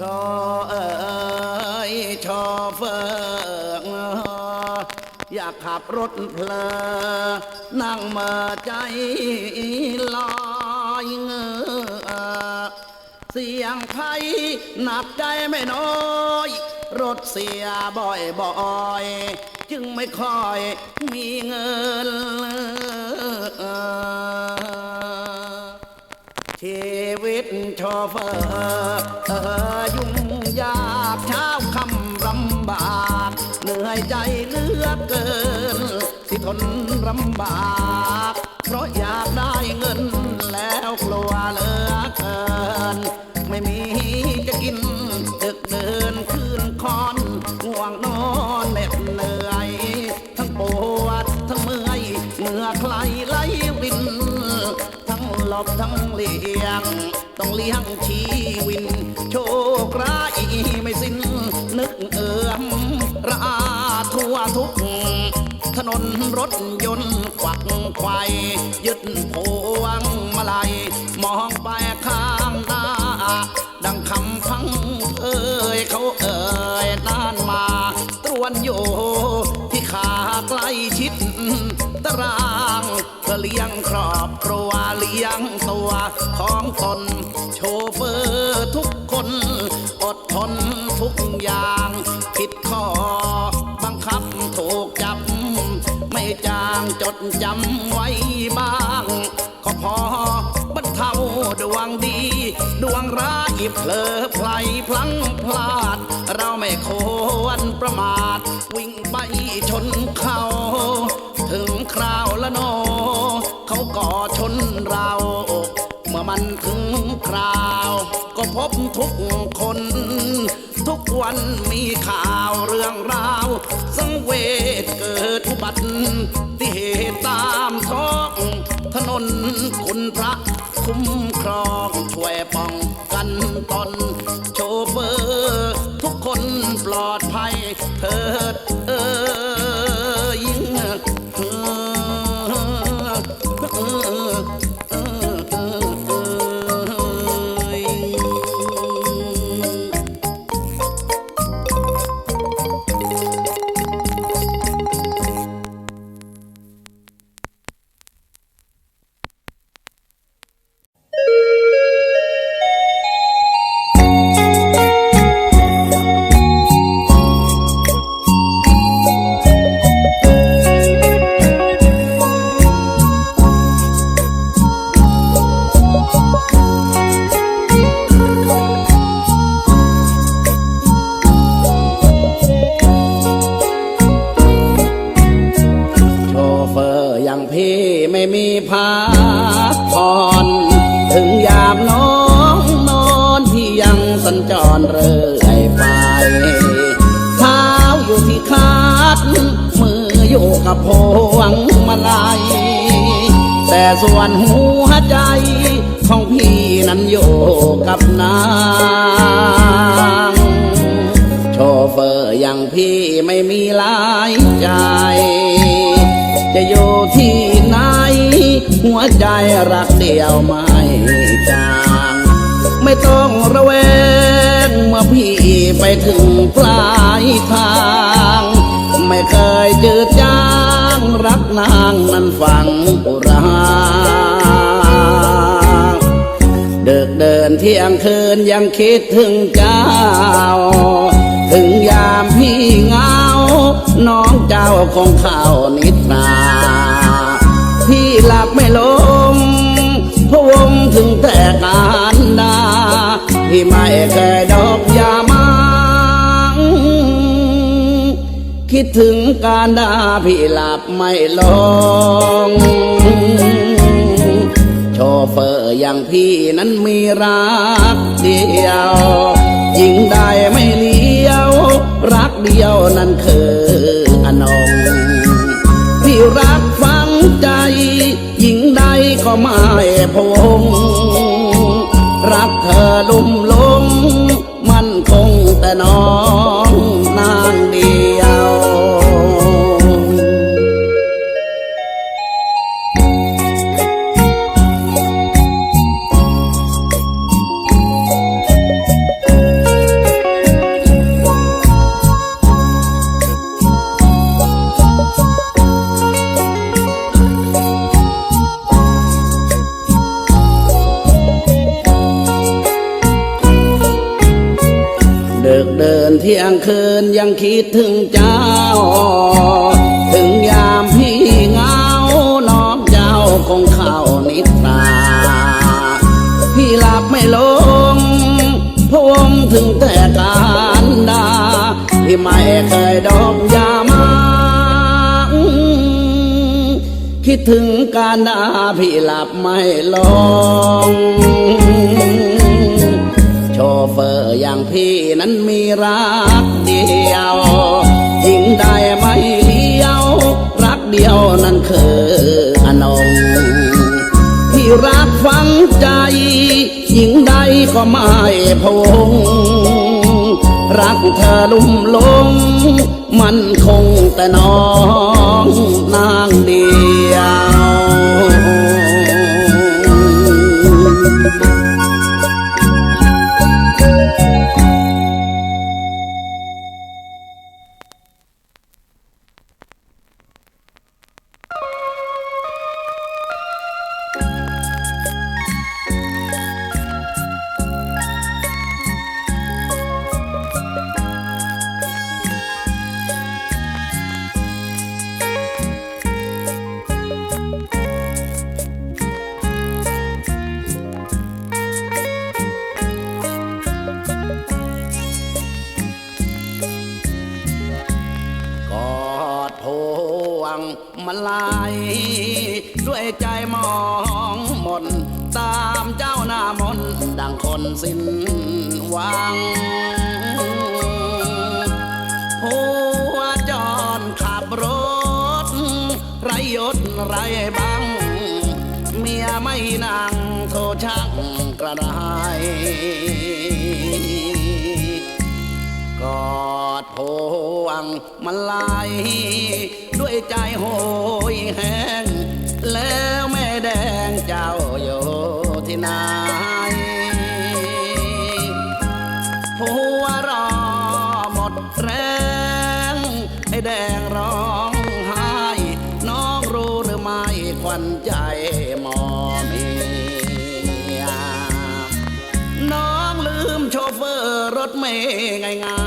ชอเอยชอเฟิงอยากขับรถเพลอนั่งมาใจลอยเงอเสียงไพหนักใจไม่น้อย รถเสียบ่อยบ่อยจึงไม่ค่อยมีเงิน ชีวิตโชเฟอร์เออยุ่งยากเช้าคำลำบากเหนื่อยใจเลือเกินที่ทนลำบาก ทั่วทุก ถนนรถยนต์ควักไขวายยึดพวงมาลัย มองไปข้างหน้า ดังคำพังเอ่ยเขาเอ่ยนานมา ตรวนอยู่ที่ขาใกล้ชิดตารางเพื่อเลี้ยงครอบครัวเลี้ยงตัวของตนโชเจางจดจำไว้บ้าง ก็พอบรรเทาดวงดี ดวงร้ายเผลอไพลพลั้งพลาด เราไม่ควรประมาท วิ่งไปชนเขา ถึงคราวละโน เขาก่อชนเรา เมื่อมันถึงคราว ก็พบทุกคน ทุกวันมีข่าวเรื่องราว สังเวชเกิดอุบัติเหตุตามท้องถนนคุณพระคุ้มครองช่วยป้องกันตนโชเฟอร์ ทุกคนปลอดภัยเถิดเออ กับพวงมาลัยแต่ส่วนหัวใจของพี่นั้นอยู่กับนางโชเฟอร์อย่างพี่ไม่มีหลายใจ จะอยู่ที่ไหน หัวใจรักเดียวไม่จางไม่ต้องระแวงเมื่อพี่ไปถึงปลายทาง ไม่เคยจืดจ รักนางนั้นฝังอุราเดิกเดินเที่ยงคืนยังคิดถึงเจ้า ถึงยามพี่เงา น้องเจ้าคงเข้านิทราพี่หลับไม่ลงพะวงถึงแต่การดาพี่ไม่เคยดอกยามัง คิดถึงการดาพี่หลับไม่ลงโชเฟอร์อย่างพี่นั้นมีรักเดียวยิ่งได้ไม่เลี้ยว รักเดียวนั้นคืออนงพี่รักฟังใจยิ่งใดก็ไม่พงรักเธอลุ่มลงมันคงแต่น้อง คิดถึงเจ้า ถึงยามพี่เหงาน้องเจ้าคงเข้านิทราพี่หลับไม่ลงพวงถึงแต่การดาที่ไม่เคยดอกยามาคิดถึงการดาพี่หลับไม่ลง โชเฟอร์อย่างพี่นั้นมีรักเดียวหญิงใดไม่เลี้ยว รักเดียวนั้นคืออนงที่รักฝังใจหญิงใดก็ไม่พง รักเธอลุ่มลง มันคงแต่น้องน ไรยศไรบังเมียไม่นั่งโทช่างกระไรกอดพวงมันไหลด้วยใจโหยแห้ง แล้วแม่แดงเจ้าอยู่ที่ไหนผัวรอหมดแรงไอ้แดงรอ ถเมย์ง่า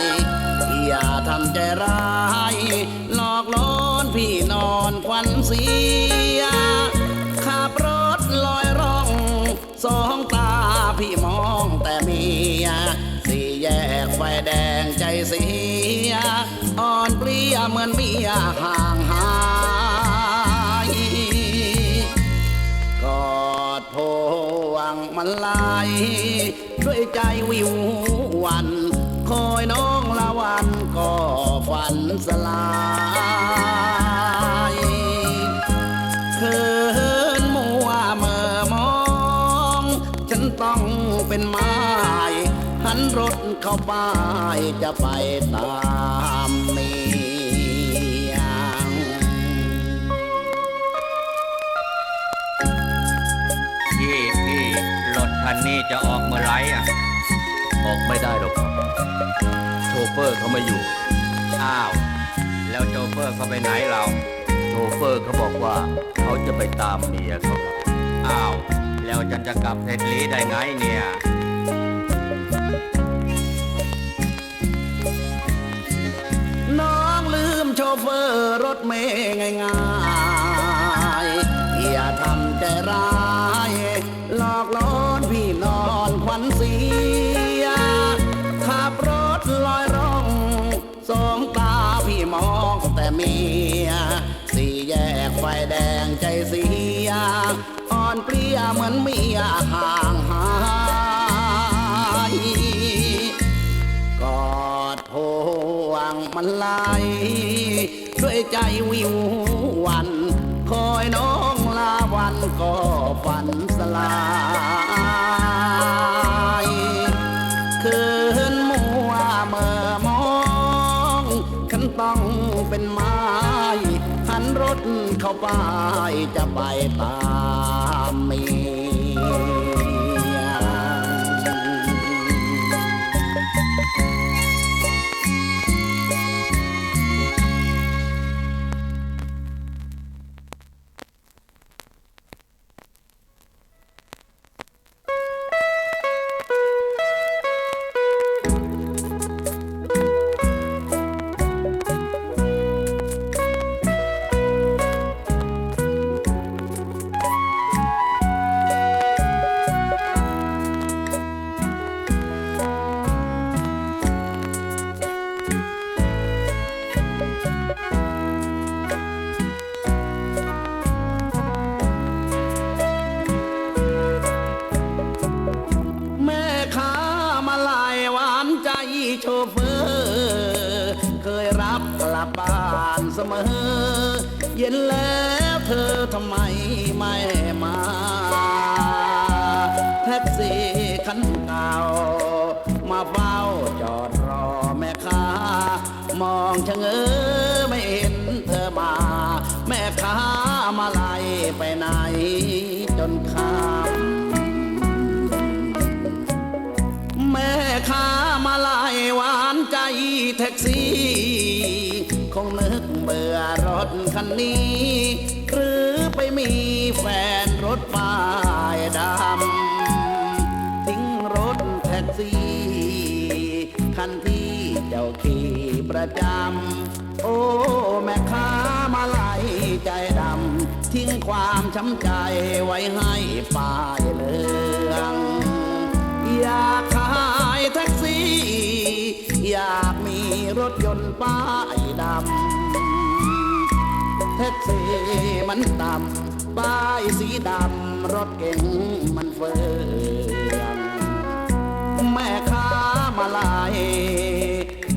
ยๆอย่าทำใจร้ายหลอกล้อนพี่นอนควันเสียขับรถลอยร่อง สองตาพี่มองแต่เมียสี่แยกไฟแดงใจเสีย อ่อนเปลี้ยเหมือนเมียห่าง มันไหลด้วยใจวิววัน คอยน้องละวันก็ฝันสลายเขินมัวเมื่อมอง ฉันต้องเป็นไม้หันรถเข้าไปจะไปตาม นนี้จะออกเมื่อไหรอะ ออกไม่ได้หรอกครับ โชเฟอร์เขาไม่อยู่ อ้าว แล้วโชเฟอร์เขาไปไหนเรา โชเฟอร์เขาบอกว่าเขาจะไปตามเมียเขาครับอ้าว แล้วฉันจะกลับเทนลีได้ไงเนี่ย น้องลืมโชเฟอร์รถเมย์ง่าย มองแต่เมียสี่แยกไฟแดงใจเสียอ่อนเปรี้ยเหมือนเมียห่างหายกอดโพวงมันไหลด้วยใจวิววัน คอยน้องลาวันก็ฝันสลาย รถเข้าไปจะไปตามเมีย คันเก่า มาเฝ้าจอดรอแม่ค้า มองชะเง้อไม่เห็นเธอมา แม่ค้ามาไล่ไปไหนจนค่ำแม่ค้ามาไลายหวานใจแท็กซี่ คงนึกเบื่อรถคันนี้ คันที่เจ้าขี่ประจำ โอ้แม่ค้ามาลายใจดำ ทิ้งความช้ำใจไว้ให้ป้ายเลืองอยากขายแท็กซี่ อยากมีรถยนต์ป้ายดำแท็กซี่มันดำป้ายสีดำ รถเก๋งมันเฟืองแม่ค้า มาลาย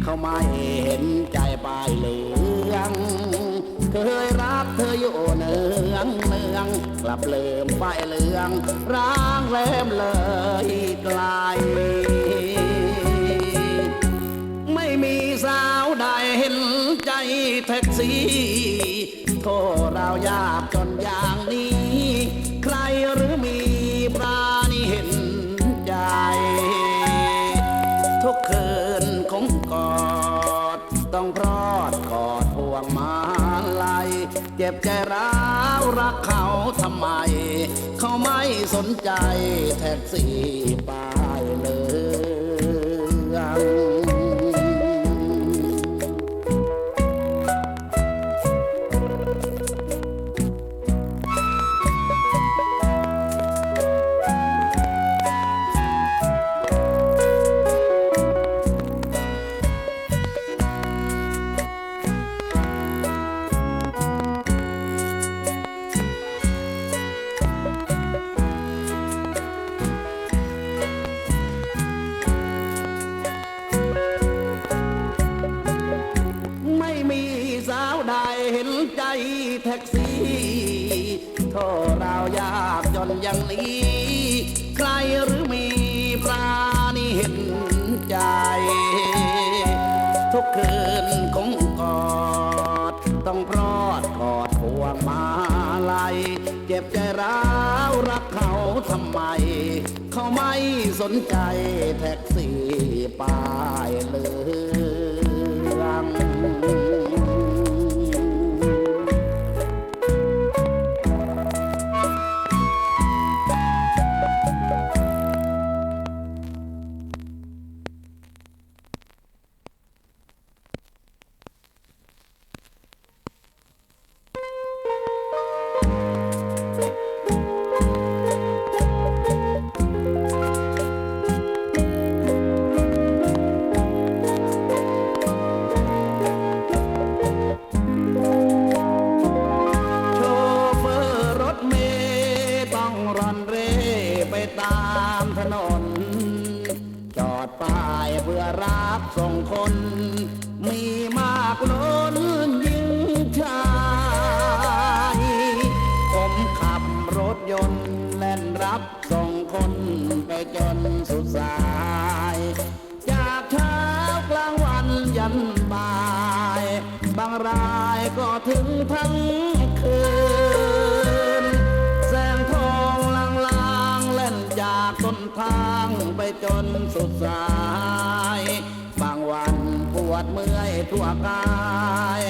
เขาไม่เห็นใจป้ายเหลือง เคยรักเธออยู่เนืองเนืองกลับเลิมป้ายเหลืองร้างแรมเลยไกล ไม่มีสาวใดเห็นใจแท็กซี่โทษเรายากจนอย่างนี้ บใจร้าวรักเขาทำไม เขาไม่สนใจแท็กซี่ป้ายเหลือง ทำไม เขาไม่สนใจแท็กซี่ป้ายเหลืองางรายก็ถึงทั้งคืน แสงทองลางลางๆเล่นจากต้นทางไปจนสุดสาย บางวันปวดเมื่อยทั่วกาย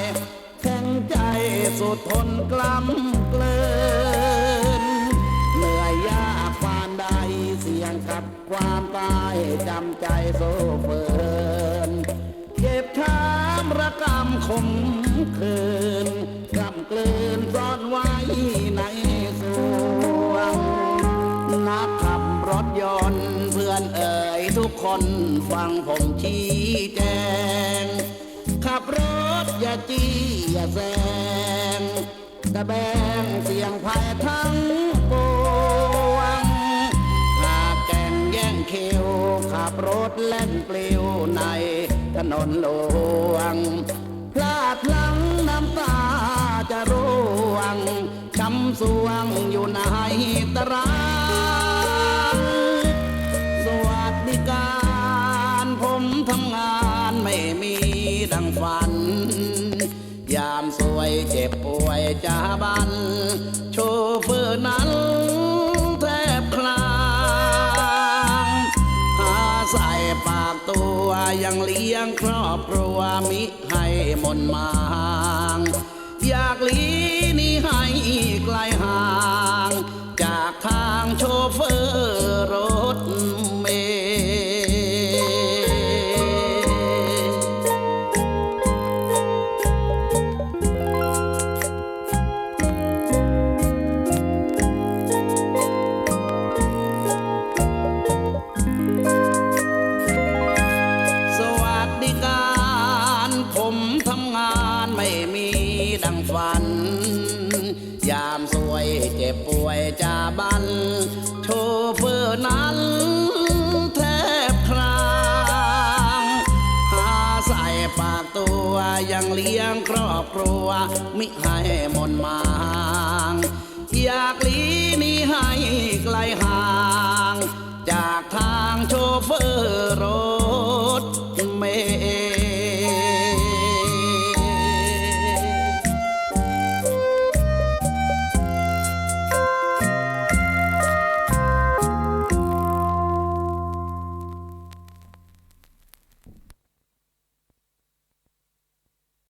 แข็งใจสุดทนกล้ำเกลืนเหนื่อยยากปานใดเสี่ยงกับความตายจำใจโซเฟินเก็บช้ำ ระกำคมคืนกำกลืนซ่อนไว้ในสวงนักขับรถยนต์เพื่อนเอ่ยทุกคนฟังผมชี้แจง ขับรถอย่าจี้อย่าแซงตะแบงเสียงภัยทั้งปวงหากแก่งแย่งเขียวขับรถแล่นเปลวใน นนหลวง พลาดพลั้งน้ำตาจะร่วงช้ำสวงอยู่ในตารางสวัสดิการผมทำงานไม่มีดังฝัน ยามสวยเจ็บป่วยจะบัน โชเฟอร์นั้ ยังเลี้ยงครอบครัวมิให้มนมางอยากหลีนี้ให้ไกลห่าง จากทางโชเฟอร์รถ ใส่ปากตัวยังเลี้ยงครอบครัว มิให้มนมางอยากลีนี้ให้ไกลห่าง จากทางโชเฟอร์รถ